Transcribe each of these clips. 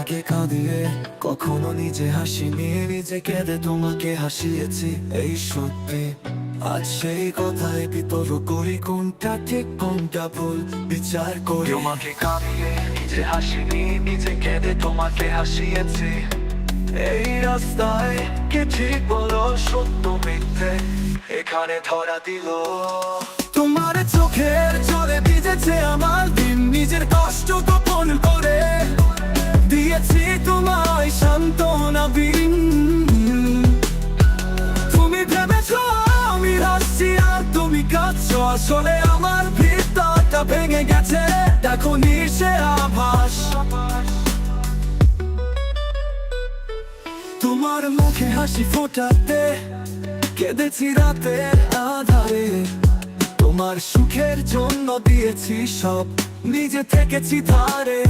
কাঁদিয়ে, কখনো নিজে হাসি নিয়ে নিজে কেঁদে তোমাকে হাসিয়েছি, এই সত্যি। আজ সেই কথায় বিতর্ক করি, কোনটা ঠিক, কোনটা ভুল, বিচার করি। তোমাকে কাঁদিয়ে, নিজে হাসি নিয়ে নিজে কেঁদে তোমাকে হাসিয়েছি। এই রাস্তায় কে ঠিক বলো, সত্য মিথ্যে এখানে ধরা দিল। তোমার চোখের জলে আসলে আমার ভিতরটা ভেঙে গেছে। দেখো নিশে আভাস। তোমার মুখে হাসি ফোটাতে, কেঁদেছি রাতের আধারে। তোমার সুখের জন্য দিয়েছি সব, নিজে থেকেছি ধারে।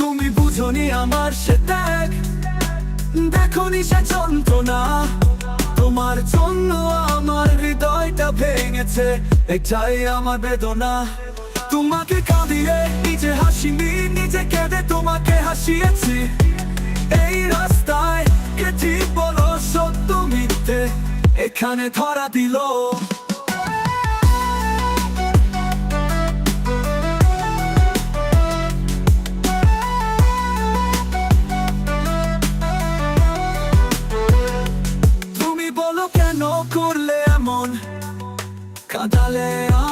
তুমি বুঝনি আমার সে ত্যাগ দেখো সে যন্ত্রণা। তোমার জন্য আমার হৃদয়টা ভেঙেছে, এটাই আমার বেদনা। তোমাকে কাঁদিয়ে নিজে হাসিনি, নিজে কেঁদে তোমাকে হাসিয়েছি। এই রাস্তায় কে ঠিক বলো সত্য মিথ্যে, এখানে ধরা দিল।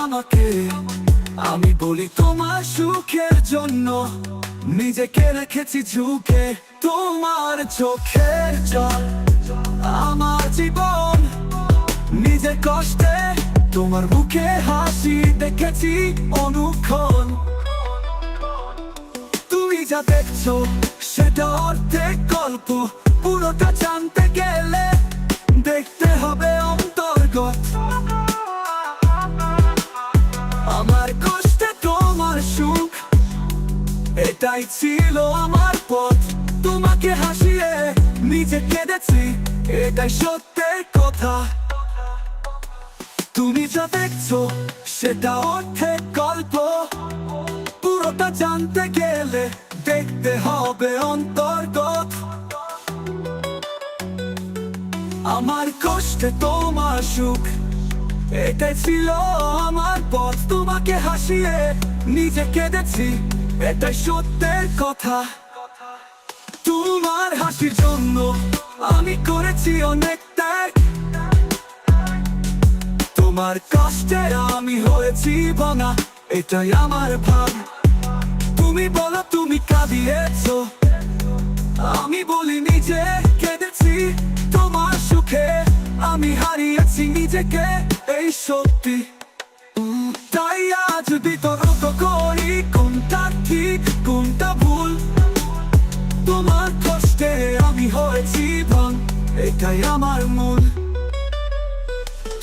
আমাকে। আমি বলি তোমার সুখের জন্য, নিজেকে রেখেছি ঝুঁকে, তোমার চোখের জল। আমার জীবন নিজে কষ্টে, তোমার মুখে হাসি দেখেছি অনুক্ষণ। তুমি যা দেখছ, সেটা অর্ধেক গল্প, পুরোটা জানতে এটাই ছিল আমার পথ। তোমাকে হাসিয়ে নিজে কেঁদেছি, এটাই সত্যের কথা। তুমি যা দেখছ, সেটা অর্ধেক গল্প। পুরোটা জানতে গেলে দেখতে হবে অন্তর্গত। আমার কষ্টে তোমার সুখ, এটাই ছিল আমার পথ। তোমাকে হাসিয়ে নিজে কেঁদেছি এটাই সত্যের কথা। তোমার হাসির জন্য আমি করেছি অনেক ত্যাগ। তোমার কষ্টে আমি হয়েছি ভাঙা এটাই আমার ভাব তুমি বলো, তুমি কাঁদিয়েছো। আমি বলি, নিজে কেঁদেছি তোমার সুখে। আমি হারিয়েছি নিজেকে, এই সত্যি। তোমার কষ্টে আমি হয়েছি ভাঙ এটাই আমার মূল।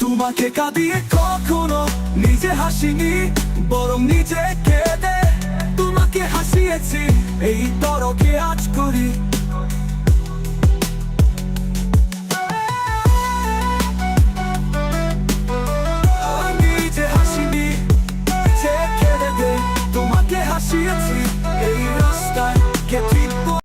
তোমাকে কাঁদিয়ে কখনো নিজে হাসিনি, বরং নিজে কেঁদে তোমাকে হাসিয়েছি, এই তরকে আজ করি।